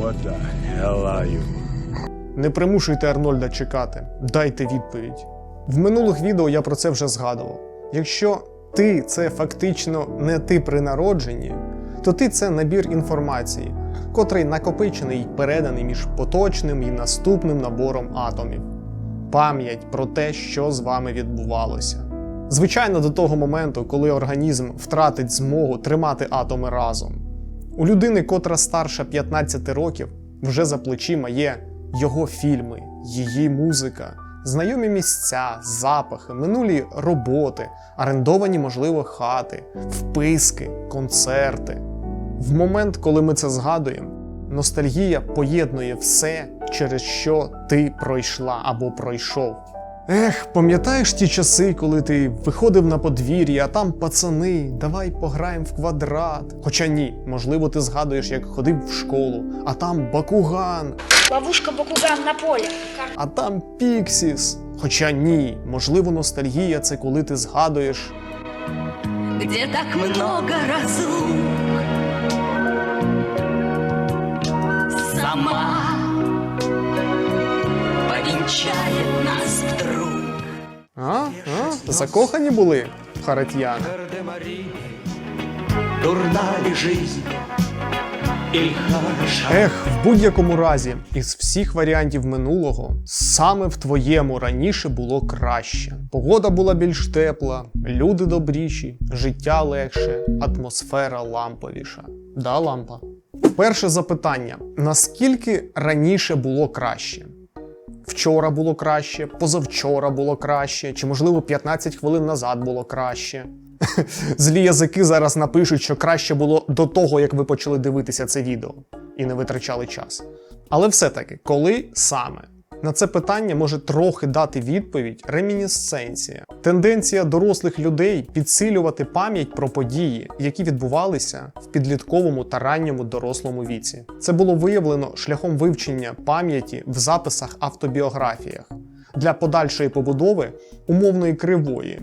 What the hell are you? Не примушуйте Арнольда чекати, дайте відповідь. В минулих відео я про це вже згадував. Якщо ти це фактично не ти при народженні, то ти це набір інформації, котрий накопичений і переданий між поточним і наступним набором атомів. Пам'ять про те, що з вами відбувалося. Звичайно, до того моменту, коли організм втратить змогу тримати атоми разом. У людини, котра старша 15 років, вже за плечима є його фільми, її музика, знайомі місця, запахи, минулі роботи, орендовані, можливо, хати, вписки, концерти. В момент, коли ми це згадуємо, ностальгія поєднує все, через що ти пройшла або пройшов. Ех, пам'ятаєш ті часи, коли ти виходив на подвір'я, а там пацани, давай пограємо в квадрат. Хоча ні, можливо, ти згадуєш, як ходив в школу, а там Бакуган, Ловушка Бакуган на поле. а там Піксіс. Хоча ні, можливо, ностальгія це коли ти згадуєш где так много разлук. Сама повенчает нас вдруг. А? А? Закохані були Харатьяна. Дурна ли жизнь? Ех, в будь-якому разі, із всіх варіантів минулого, саме в твоєму раніше було краще. Погода була більш тепла, люди добріші, життя легше, атмосфера ламповіша. Да, лампа? Перше запитання: наскільки раніше було краще? Вчора було краще, позавчора було краще, чи можливо 15 хвилин назад було краще. Злі язики зараз напишуть, що краще було до того, як ви почали дивитися це відео і не витрачали час. Але все-таки, коли саме? На це питання може трохи дати відповідь ремінісценція. Тенденція дорослих людей підсилювати пам'ять про події, які відбувалися в підлітковому та ранньому дорослому віці. Це було виявлено шляхом вивчення пам'яті в записах автобіографіях для подальшої побудови умовної кривої,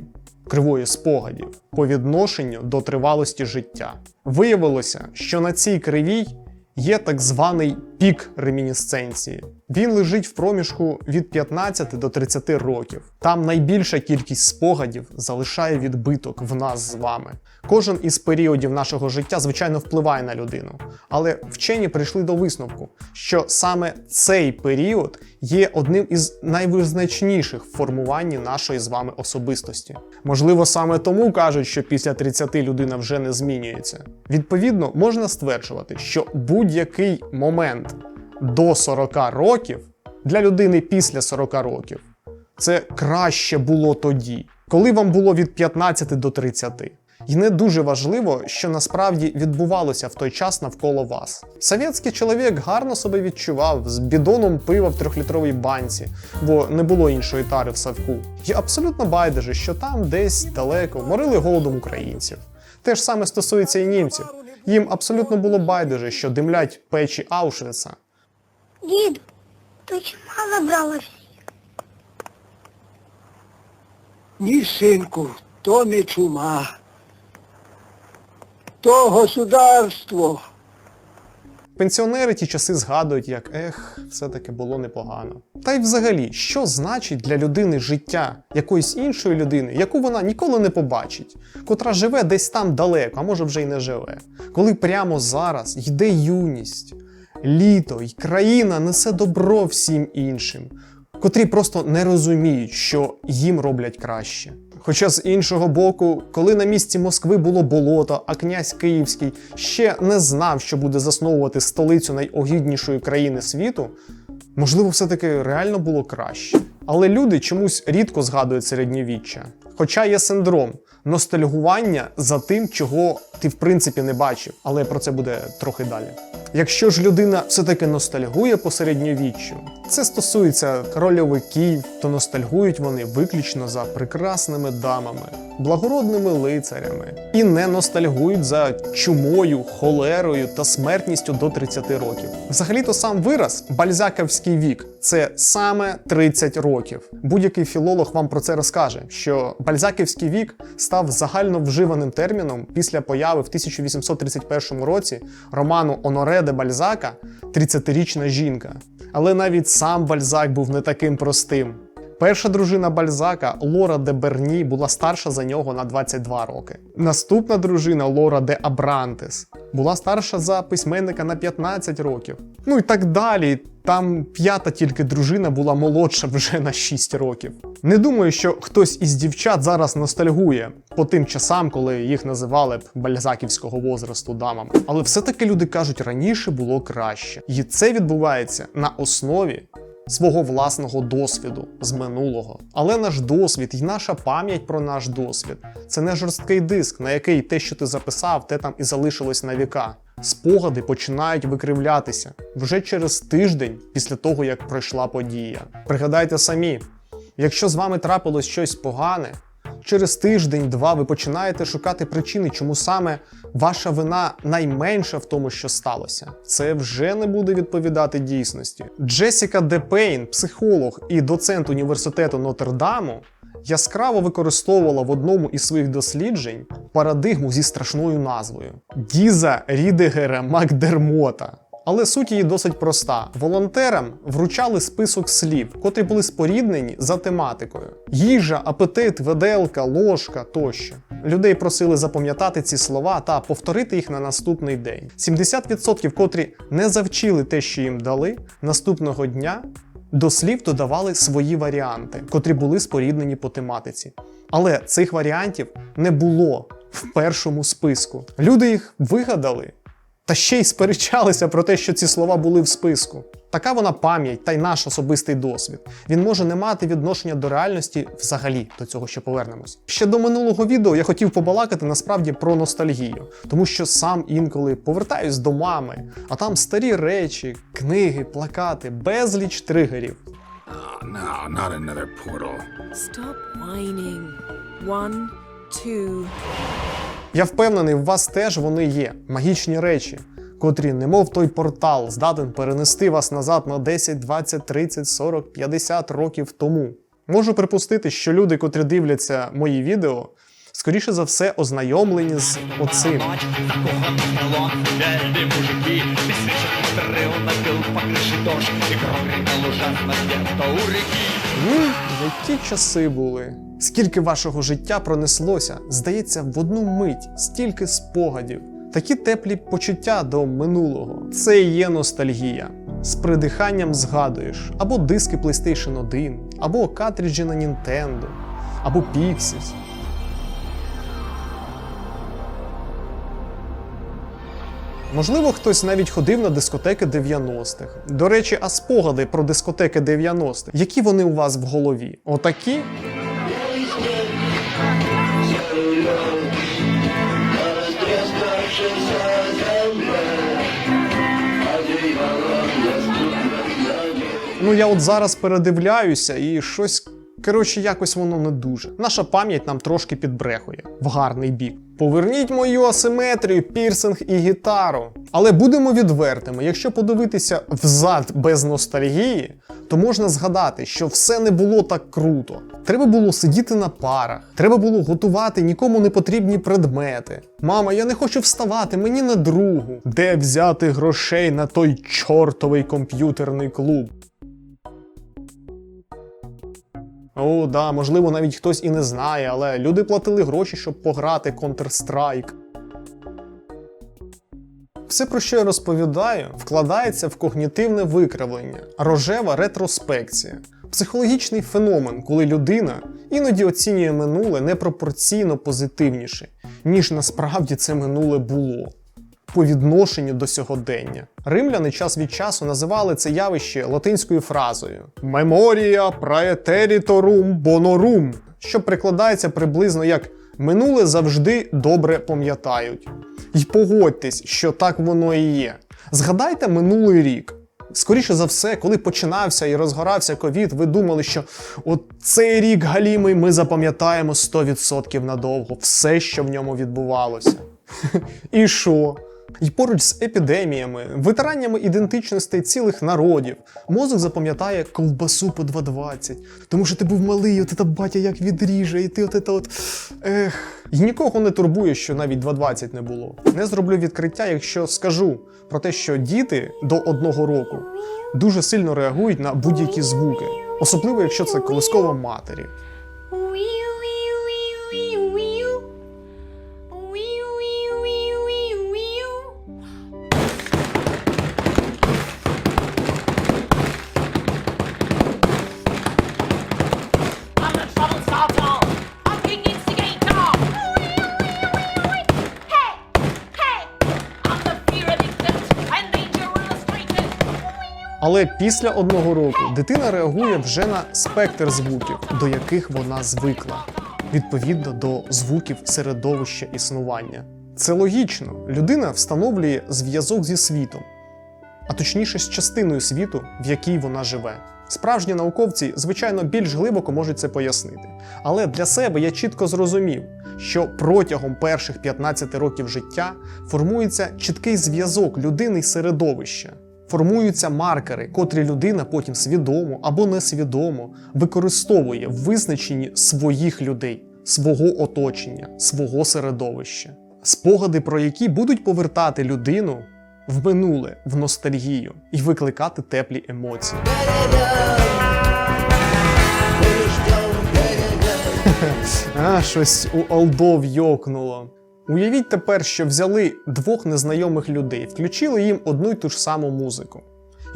кривої спогадів по відношенню до тривалості життя. Виявилося, що на цій кривій є так званий пік ремінісценції. Він лежить в проміжку від 15 до 30 років. Там найбільша кількість спогадів залишає відбиток в нас з вами. Кожен із періодів нашого життя, звичайно, впливає на людину, але вчені прийшли до висновку, що саме цей період є одним із найвизначніших в формуванні нашої з вами особистості. Можливо, саме тому кажуть, що після 30 людина вже не змінюється. Відповідно, можна стверджувати, що будь-який момент до 40 років для людини після 40 років це краще було тоді, коли вам було від 15 до 30. І не дуже важливо, що насправді відбувалося в той час навколо вас. Совєтський чоловік гарно себе відчував з бідоном пива в трьохлітровій банці, бо не було іншої тари в савку. І абсолютно байдуже, що там десь далеко морили голодом українців. Те ж саме стосується і німців. Їм абсолютно було байдуже, що димлять печі Аушвіца, Дід, то чимало бралось? Ні, синку, то не чума. То государство. Пенсіонери ті часи згадують, як ех, все-таки було непогано. Та й взагалі, що значить для людини життя якоїсь іншої людини, яку вона ніколи не побачить, котра живе десь там далеко, а може вже й не живе. Коли прямо зараз йде юність, літо і країна несе добро всім іншим, котрі просто не розуміють, що їм роблять краще. Хоча з іншого боку, коли на місці Москви було болото, а князь Київський ще не знав, що буде засновувати столицю найогіднішої країни світу, можливо, все-таки реально було краще. Але люди чомусь рідко згадують середньовіччя. Хоча є синдром ностальгування за тим, чого ти в принципі не бачив, але про це буде трохи далі. Якщо ж людина все-таки ностальгує по середньовіччю, це стосується рольовиків, то ностальгують вони виключно за прекрасними дамами, благородними лицарями і не ностальгують за чумою, холерою та смертністю до 30 років. Взагалі-то сам вираз бальзаківський вік це саме 30 років. Будь-який філолог вам про це розкаже, що бальзаківський вік став загально вживаним терміном після появи в 1831 році роману Оноре де Бальзака «30-річна жінка. Але навіть сам Бальзак був не таким простим. Перша дружина Бальзака Лора де Берні була старша за нього на 22 роки. Наступна дружина Лора де Абрантес була старша за письменника на 15 років. Ну і так далі. Там п'ята тільки дружина була молодша вже на 6 років. Не думаю, що хтось із дівчат зараз ностальгує по тим часам, коли їх називали б бальзаківського возрасту дамами. Але все-таки люди кажуть, раніше було краще. І це відбувається на основі свого власного досвіду з минулого. Але наш досвід і наша пам'ять про наш досвід це не жорсткий диск, на який те, що ти записав, те там і залишилось на віка. Спогади починають викривлятися вже через тиждень після того, як пройшла подія. Пригадайте самі, якщо з вами трапилось щось погане, через тиждень-два ви починаєте шукати причини, чому саме ваша вина найменша в тому, що сталося. Це вже не буде відповідати дійсності. Джесіка Де Пейн, психолог і доцент університету Нотр-Даму, яскраво використовувала в одному із своїх досліджень парадигму зі страшною назвою Діза Рідегера Макдермота. Але суть її досить проста: волонтерам вручали список слів, котрі були споріднені за тематикою: їжа, апетит, веделка, ложка тощо. Людей просили запам'ятати ці слова та повторити їх на наступний день. 70% котрі не завчили те, що їм дали, наступного дня до слів додавали свої варіанти, котрі були споріднені по тематиці. Але цих варіантів не було в першому списку. Люди їх вигадали та ще й сперечалися про те, що ці слова були в списку. Така вона пам'ять та й наш особистий досвід. Він може не мати відношення до реальності взагалі, до цього ще повернемось. Ще до минулого відео я хотів побалакати насправді про ностальгію, тому що сам інколи повертаюсь до мами, а там старі речі, книги, плакати, безліч тригерів. Oh, no, not another portal. Stop whining. One, two. Я впевнений, в вас теж вони є магічні речі, котрі, немов той портал, здатен перенести вас назад на 10, 20, 30, 40, 50 років тому. Можу припустити, що люди, котрі дивляться мої відео, скоріше за все ознайомлені з оцим. У які часи були. Скільки вашого життя пронеслося, здається, в одну мить, стільки спогадів, такі теплі почуття до минулого. Це і є ностальгія. З придиханням згадуєш або диски PlayStation 1, або картриджі на Nintendo, або Pixies. Можливо, хтось навіть ходив на дискотеки 90-х. До речі, а спогади про дискотеки 90-х, які вони у вас в голові? Отакі? Ну я от зараз передивляюся і щось. Коротше, якось воно не дуже. Наша пам'ять нам трошки підбрехує в гарний бік. Поверніть мою асиметрію, пірсинг і гітару. Але будемо відвертими, якщо подивитися взад без ностальгії, то можна згадати, що все не було так круто. Треба було сидіти на парах, треба було готувати нікому не потрібні предмети. Мама, я не хочу вставати, мені на другу. Де взяти грошей на той чортовий комп'ютерний клуб? О, да, можливо, навіть хтось і не знає, але люди платили гроші, щоб пограти Counter-Strike. Все, про що я розповідаю, вкладається в когнітивне викривлення, рожева ретроспекція, психологічний феномен, коли людина іноді оцінює минуле непропорційно позитивніше, ніж насправді це минуле було. По відношенню до сьогодення. Римляни час від часу називали це явище латинською фразою Memoria praeteritorum bonorum, що прикладається приблизно як минуле завжди добре пам'ятають. І погодьтесь, що так воно і є. Згадайте минулий рік. Скоріше за все, коли починався і розгорався ковід, ви думали, що от цей рік галімий ми запам'ятаємо 100% надовго, все, що в ньому відбувалося. І що? І поруч з епідеміями, витираннями ідентичностей цілих народів, мозок запам'ятає ковбасу по 2,20. Тому що ти був малий, от та батя як відріже, і ти от це от. Ех. І нікого не турбує, що навіть 2,20 не було. Не зроблю відкриття, якщо скажу про те, що діти до одного року дуже сильно реагують на будь-які звуки, особливо якщо це колискова матері. Але після одного року дитина реагує вже на спектр звуків, до яких вона звикла, відповідно до звуків середовища існування. Це логічно. Людина встановлює зв'язок зі світом, а точніше з частиною світу, в якій вона живе. Справжні науковці, звичайно, більш глибоко можуть це пояснити. Але для себе я чітко зрозумів, що протягом перших 15 років життя формується чіткий зв'язок людини й середовища. Формуються маркери, котрі людина потім свідомо або несвідомо використовує в визначенні своїх людей, свого оточення, свого середовища, спогади про які будуть повертати людину в минуле, в ностальгію і викликати теплі емоції. А, щось у Алдов йокнуло. Уявіть тепер, що взяли двох незнайомих людей, включили їм одну й ту ж саму музику.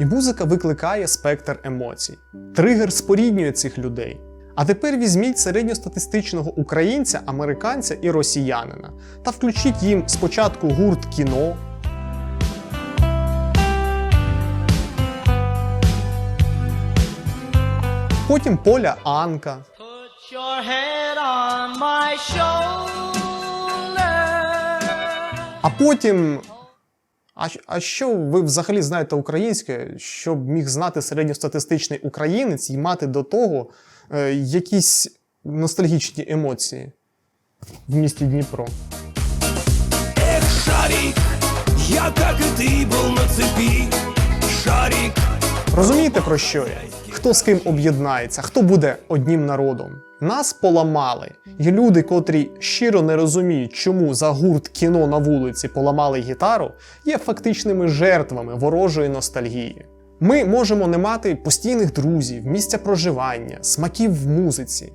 І музика викликає спектр емоцій. Тригер споріднює цих людей. А тепер візьміть середньостатистичного українця, американця і росіянина та включіть їм спочатку гурт кіно, потім поля Анка, Put your head on my shoulder. А потім. А, а що ви взагалі знаєте українське, щоб міг знати середньостатистичний українець і мати до того е, якісь ностальгічні емоції в місті Дніпро? Шарик, я как и ты был на цепи. Шарик, Розумієте про що я? Хто з ким об'єднається, хто буде однім народом? Нас поламали, і люди, котрі щиро не розуміють, чому за гурт кіно на вулиці поламали гітару, є фактичними жертвами ворожої ностальгії. Ми можемо не мати постійних друзів, місця проживання, смаків в музиці.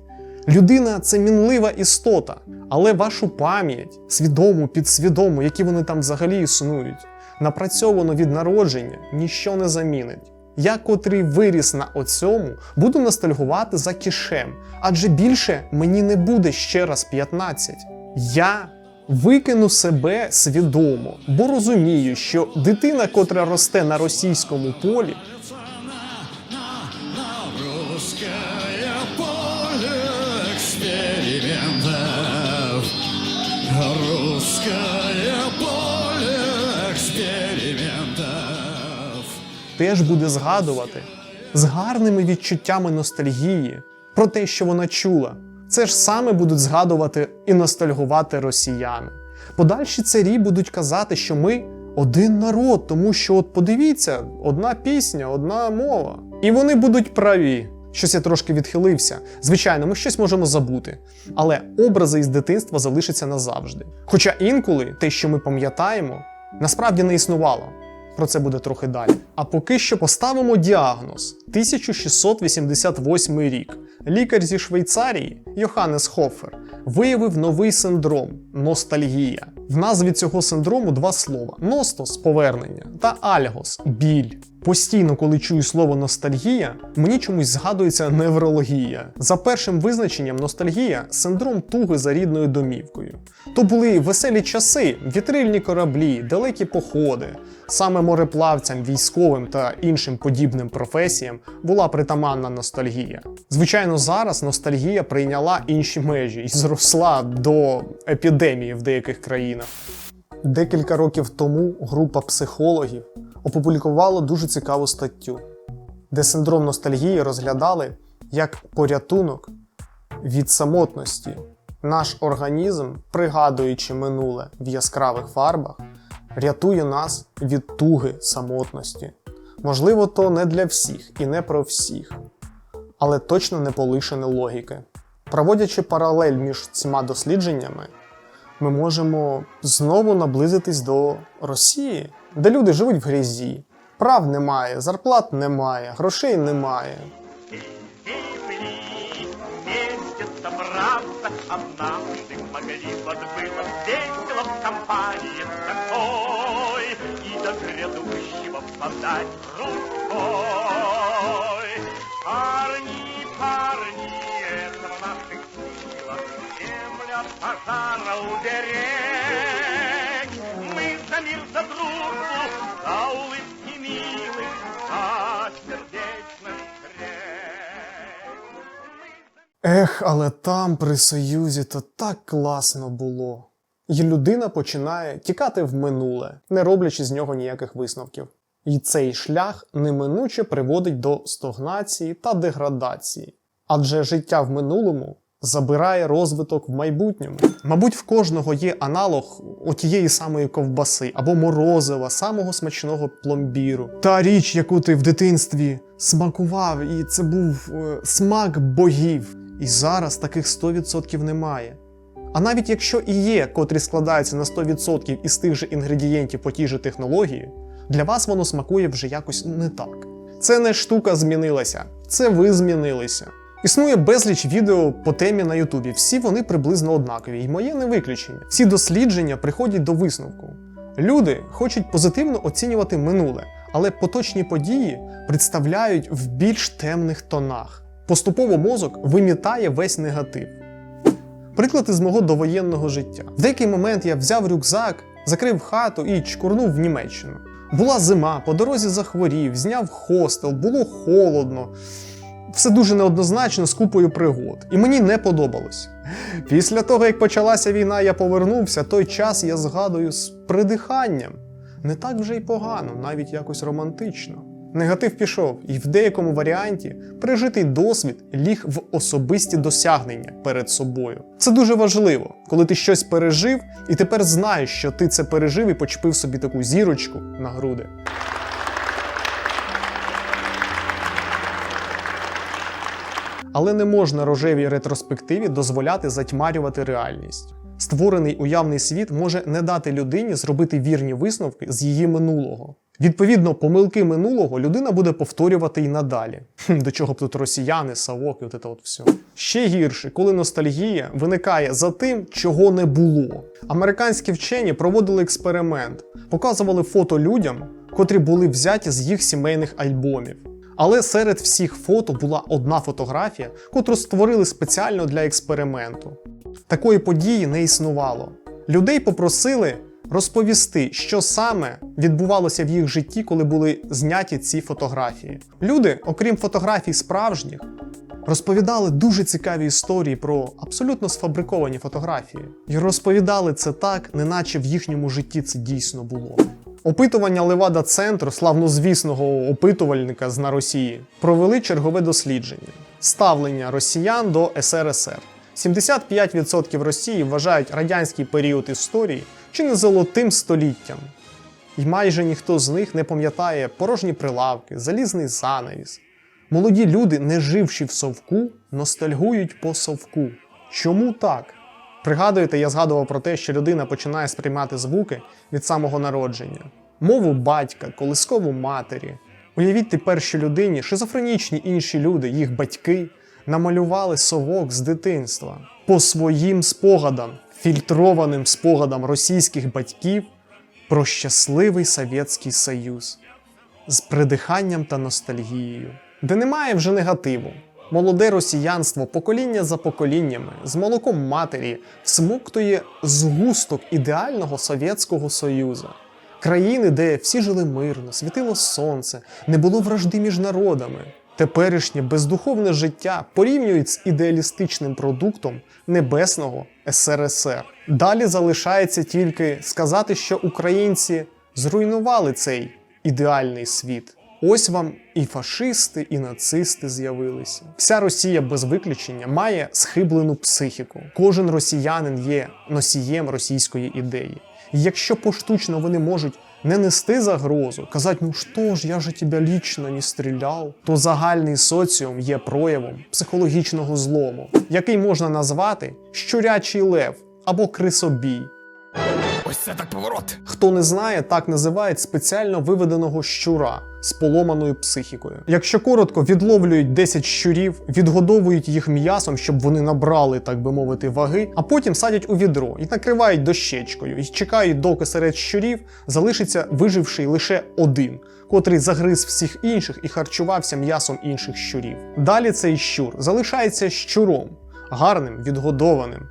Людина це мінлива істота, але вашу пам'ять, свідому, підсвідому, які вони там взагалі існують, напрацьовано від народження, ніщо не замінить. Я, котрий виріс на оцьому, буду ностальгувати за кішем, адже більше мені не буде ще раз 15. Я викину себе свідомо, бо розумію, що дитина, котра росте на російському полі, теж буде згадувати з гарними відчуттями ностальгії про те, що вона чула. Це ж саме будуть згадувати і ностальгувати росіяни. Подальші царі будуть казати, що ми один народ, тому що, от подивіться, одна пісня, одна мова. І вони будуть праві. Щось я трошки відхилився. Звичайно, ми щось можемо забути, але образи із дитинства залишаться назавжди. Хоча інколи те, що ми пам'ятаємо, насправді не існувало. Про це буде трохи далі. А поки що поставимо діагноз 1688 рік. Лікар зі Швейцарії Йоханнес Хоффер виявив новий синдром ностальгія. В назві цього синдрому два слова: ностос повернення та альгос біль. Постійно, коли чую слово ностальгія, мені чомусь згадується неврологія. За першим визначенням, ностальгія синдром туги за рідною домівкою. То були веселі часи, вітрильні кораблі, далекі походи. Саме мореплавцям, військовим та іншим подібним професіям була притаманна ностальгія. Звичайно, зараз ностальгія прийняла інші межі і зросла до епідемії в деяких країнах. Декілька років тому група психологів опублікувала дуже цікаву статтю, де синдром ностальгії розглядали як порятунок від самотності. Наш організм, пригадуючи минуле в яскравих фарбах, рятує нас від туги самотності. Можливо, то не для всіх і не про всіх, але точно не полишене логіки. Проводячи паралель між цими дослідженнями, ми можемо знову наблизитись до Росії, де люди живуть в грязі. Прав немає, зарплат немає, грошей немає. Вместе Землю от пожара уберечь. Мы за мир, за дружбу, за улыбки милых, за сердечность речь. Ех, але там при Союзі то так класно було. І людина починає тікати в минуле, не роблячи з нього ніяких висновків. І цей шлях неминуче приводить до стогнації та деградації. Адже життя в минулому забирає розвиток в майбутньому. Мабуть, в кожного є аналог отієї самої ковбаси або морозива, самого смачного пломбіру. Та річ, яку ти в дитинстві смакував, і це був е, смак богів. І зараз таких 100% немає. А навіть якщо і є, котрі складаються на 100% із тих же інгредієнтів по тій же технології, для вас воно смакує вже якось не так. Це не штука змінилася, це ви змінилися. Існує безліч відео по темі на Ютубі, всі вони приблизно однакові, і моє не виключення. Ці дослідження приходять до висновку. Люди хочуть позитивно оцінювати минуле, але поточні події представляють в більш темних тонах. Поступово мозок вимітає весь негатив. Приклад із мого довоєнного життя. В деякий момент я взяв рюкзак, закрив хату і чкурнув в Німеччину. Була зима, по дорозі захворів, зняв хостел, було холодно. Все дуже неоднозначно з купою пригод, і мені не подобалось. Після того, як почалася війна, я повернувся, той час я згадую з придиханням. Не так вже й погано, навіть якось романтично. Негатив пішов, і в деякому варіанті пережитий досвід ліг в особисті досягнення перед собою. Це дуже важливо, коли ти щось пережив, і тепер знаєш, що ти це пережив і почепив собі таку зірочку на груди. Але не можна рожевій ретроспективі дозволяти затьмарювати реальність. Створений уявний світ може не дати людині зробити вірні висновки з її минулого. Відповідно, помилки минулого людина буде повторювати і надалі. До чого б тут росіяни, савок і от це от все. Ще гірше, коли ностальгія виникає за тим, чого не було. Американські вчені проводили експеримент, показували фото людям, котрі були взяті з їх сімейних альбомів. Але серед всіх фото була одна фотографія, котру створили спеціально для експерименту. Такої події не існувало. Людей попросили розповісти, що саме відбувалося в їх житті, коли були зняті ці фотографії. Люди, окрім фотографій справжніх, розповідали дуже цікаві історії про абсолютно сфабриковані фотографії. І розповідали це так, неначе в їхньому житті це дійсно було. Опитування Левада Центру, славнозвісного опитувальника з на Росії, провели чергове дослідження ставлення росіян до СРСР. 75% Росії вважають радянський період історії чи не золотим століттям. І майже ніхто з них не пам'ятає порожні прилавки, залізний занавіс. Молоді люди, не живши в совку, ностальгують по совку. Чому так? Пригадуєте, я згадував про те, що людина починає сприймати звуки від самого народження, мову батька, колискову матері. Уявіть тепер, що людині шизофренічні інші люди, їх батьки, намалювали совок з дитинства по своїм спогадам, фільтрованим спогадам російських батьків про щасливий Совєтський Союз з придиханням та ностальгією, де немає вже негативу. Молоде росіянство покоління за поколіннями з молоком матері всмоктує згусток ідеального Совєтського Союзу. Країни, де всі жили мирно, світило сонце, не було вражди між народами. Теперішнє бездуховне життя порівнюють з ідеалістичним продуктом небесного СРСР. Далі залишається тільки сказати, що українці зруйнували цей ідеальний світ. Ось вам і фашисти, і нацисти з'явилися. Вся Росія без виключення має схиблену психіку. Кожен росіянин є носієм російської ідеї. І якщо поштучно вони можуть не нести загрозу, казати, ну що ж, я же тебе лічно не стріляв, то загальний соціум є проявом психологічного злому, який можна назвати щурячий лев або крисобій. Ось це так поворот. Хто не знає, так називають спеціально виведеного щура з поломаною психікою. Якщо коротко, відловлюють 10 щурів, відгодовують їх м'ясом, щоб вони набрали, так би мовити, ваги, а потім садять у відро і накривають дощечкою, і чекають, доки серед щурів залишиться виживший лише один. Котрий загриз всіх інших і харчувався м'ясом інших щурів. Далі цей щур залишається щуром, гарним, відгодованим,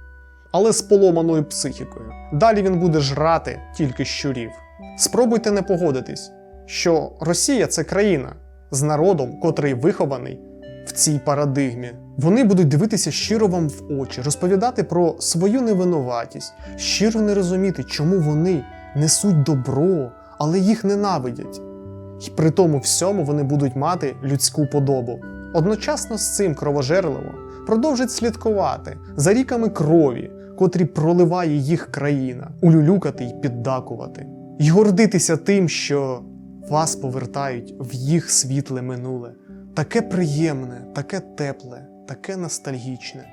але з поломаною психікою. Далі він буде жрати тільки щурів. Спробуйте не погодитись, що Росія це країна з народом, котрий вихований в цій парадигмі. Вони будуть дивитися щиро вам в очі, розповідати про свою невинуватість, щиро не розуміти, чому вони несуть добро, але їх ненавидять. І при тому всьому вони будуть мати людську подобу. Одночасно з цим кровожерливо продовжить слідкувати за ріками крові, котрі проливає їх країна, улюлюкати й піддакувати, й гордитися тим, що вас повертають в їх світле минуле, таке приємне, таке тепле, таке ностальгічне.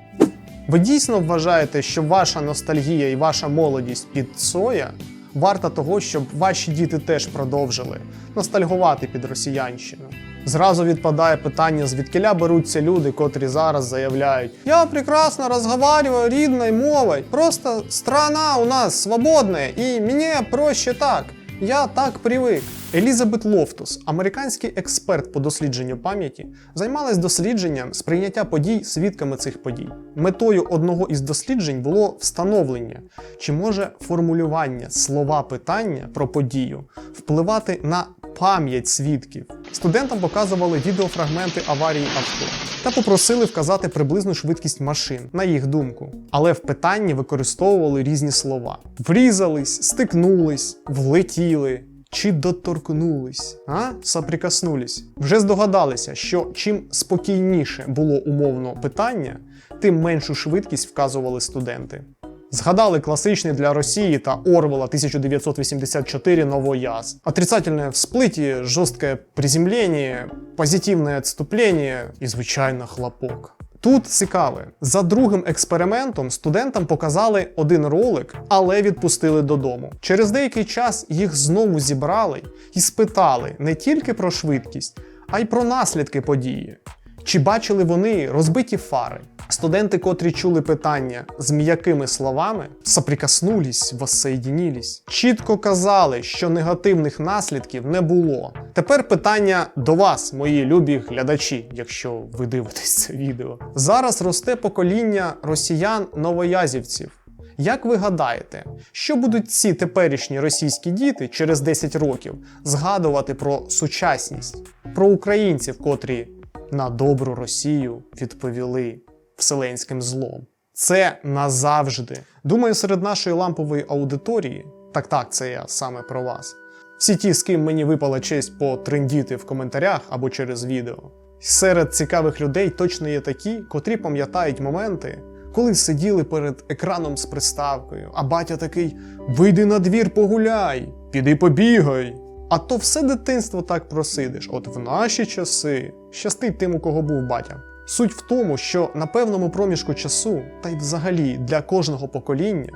Ви дійсно вважаєте, що ваша ностальгія і ваша молодість під Цоя варта того, щоб ваші діти теж продовжили ностальгувати під росіянщину? Зразу відпадає питання, звідкиля беруться люди, котрі зараз заявляють: Я прекрасно розговариваю рідною мовою, просто страна у нас свободна, і мені проще так. Я так привик. Елізабет Лофтус, американський експерт по дослідженню пам'яті, займалась дослідженням сприйняття подій свідками цих подій. Метою одного із досліджень було встановлення, чи може формулювання слова питання про подію впливати на пам'ять свідків. Студентам показували відеофрагменти аварії авто та попросили вказати приблизну швидкість машин, на їх думку. Але в питанні використовували різні слова: врізались, стикнулись, влетіли. Чи доторкнулись, а соприкоснулись. Вже здогадалися, що чим спокійніше було умовно питання, тим меншу швидкість вказували студенти. Згадали класичний для Росії та Орвела 1984 «Новояз». Отрицательное всплытие, жесткое приземление, позитивное отступление і, звичайно, хлопок. Тут цікаве, за другим експериментом студентам показали один ролик, але відпустили додому. Через деякий час їх знову зібрали і спитали не тільки про швидкість, а й про наслідки події. Чи бачили вони розбиті фари? Студенти, котрі чули питання з м'якими словами, соприкоснулись, воссоєдінілись, чітко казали, що негативних наслідків не було. Тепер питання до вас, мої любі глядачі, якщо ви дивитесь це відео. Зараз росте покоління росіян-новоязівців. Як ви гадаєте, що будуть ці теперішні російські діти через 10 років згадувати про сучасність, про українців, котрі на добру Росію відповіли вселенським злом? Це назавжди. Думаю, серед нашої лампової аудиторії, так так, це я саме про вас. Всі ті, з ким мені випала честь потрендіти в коментарях або через відео. Серед цікавих людей точно є такі, котрі пам'ятають моменти, коли сиділи перед екраном з приставкою, а батя такий: вийди на двір, погуляй, піди побігай. А то все дитинство так просидиш. От в наші часи щастить тим, у кого був батя. Суть в тому, що на певному проміжку часу, та й взагалі для кожного покоління,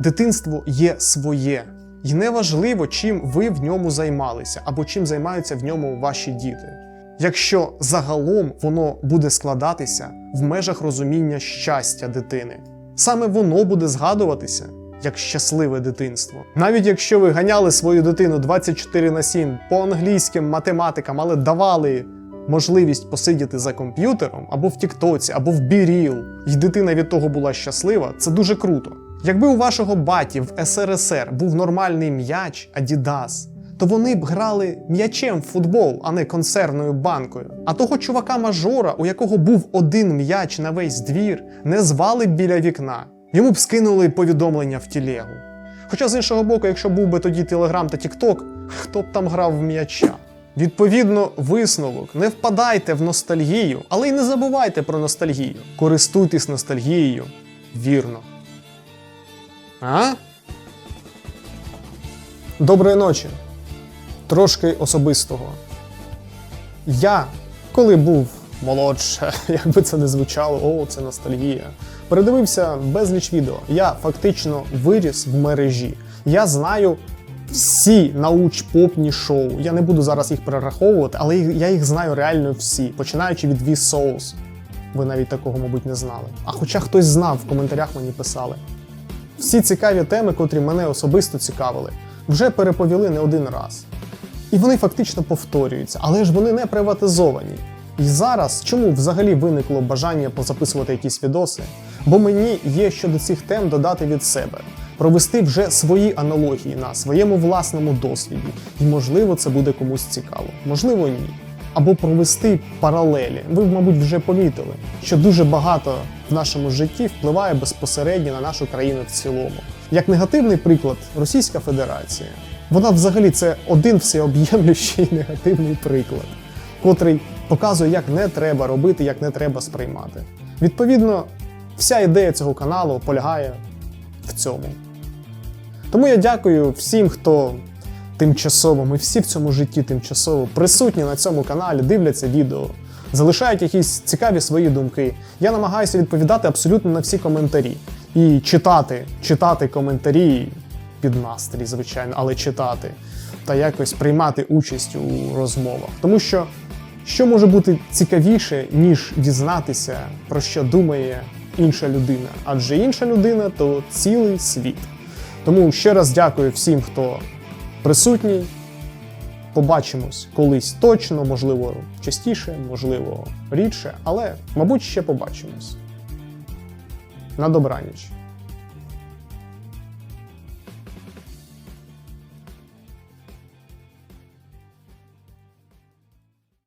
дитинство є своє. І неважливо, чим ви в ньому займалися або чим займаються в ньому ваші діти. Якщо загалом воно буде складатися в межах розуміння щастя дитини, саме воно буде згадуватися як щасливе дитинство. Навіть якщо ви ганяли свою дитину 24 на 7 по англійським математикам, але давали можливість посидіти за комп'ютером або в Тіктоці, або в Біріл, і дитина від того була щаслива, це дуже круто. Якби у вашого баті в СРСР був нормальний м'яч Adidas, то вони б грали м'ячем в футбол, а не консервною банкою. А того чувака-мажора, у якого був один м'яч на весь двір, не звали б біля вікна. Йому б скинули повідомлення в тілегу. Хоча з іншого боку, якщо був би тоді Телеграм та Тікток, хто б там грав в м'яча? Відповідно, висновок: не впадайте в ностальгію, але й не забувайте про ностальгію. Користуйтесь ностальгією вірно. А? Доброї ночі. Трошки особистого. Я, коли був молодше, як би це не звучало, о, це ностальгія. Передивився безліч відео. Я фактично виріс в мережі. Я знаю всі науч-попні шоу. Я не буду зараз їх перераховувати, але я їх знаю реально всі, починаючи від Vsauce. Ви навіть такого, мабуть, не знали. А хоча хтось знав, в коментарях мені писали. Всі цікаві теми, котрі мене особисто цікавили, вже переповіли не один раз. І вони фактично повторюються, але ж вони не приватизовані. І зараз чому взагалі виникло бажання позаписувати якісь відоси? Бо мені є що до цих тем додати від себе, провести вже свої аналогії на своєму власному досвіді. І можливо це буде комусь цікаво, можливо, ні. Або провести паралелі. Ви, мабуть, вже помітили, що дуже багато в нашому житті впливає безпосередньо на нашу країну в цілому. Як негативний приклад, Російська Федерація. Вона взагалі це один всеоб'ємлющий негативний приклад, котрий показує, як не треба робити, як не треба сприймати. Відповідно, вся ідея цього каналу полягає в цьому. Тому я дякую всім, хто тимчасово, ми всі в цьому житті тимчасово присутні на цьому каналі, дивляться відео, залишають якісь цікаві свої думки. Я намагаюся відповідати абсолютно на всі коментарі. І читати, читати коментарі під настрій, звичайно, але читати та якось приймати участь у розмовах. Тому що що може бути цікавіше, ніж дізнатися, про що думає інша людина? Адже інша людина то цілий світ. Тому ще раз дякую всім, хто присутній. Побачимось колись точно, можливо, частіше, можливо, рідше, але, мабуть, ще побачимось. На добраніч.